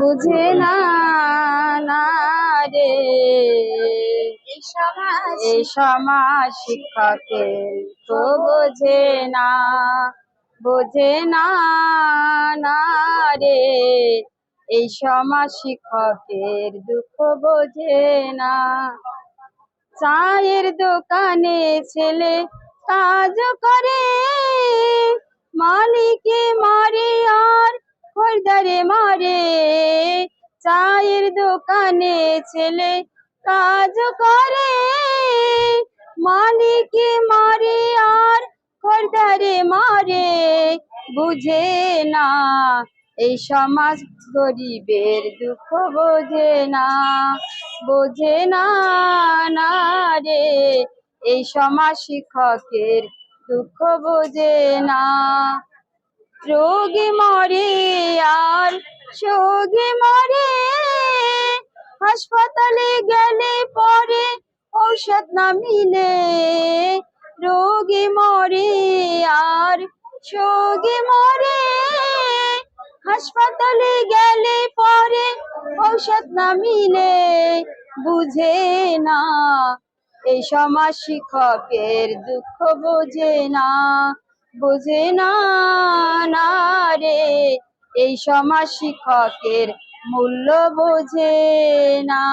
বুঝে না রে। এই সমাজ শিক্ষকের তো বোঝে না বোঝে না না রে। এই সমাজ শিক্ষকের দুঃখ বোঝে না। চায়ের দোকানে ছেলে কাজ করে মালিকে মারে আর খরিদারে মারে। চায়ের দোকানে ছেলে কাজ করে। মালিকে মারে আর খরিদারে মারে। বুঝে না, এই সমাজ গরিবের দুঃখ বোঝে না। বোঝে না না রে, এই সমাজ শিক্ষকের দুঃখ বোঝে না। রোগে মরে আর শোকে মরে। হাসপাতালে গেলে পরে ঔষধ না মিলে। রোগে মরে আর শোকে মরে। হাসপাতালে গেলে পরে ঔষধ না মিলে। বুঝে না, এই সমাজ শিক্ষকের দুঃখ বোঝে না। বোঝে না রে। এই সমাজ শিক্ষকের মূল্য বোঝে না।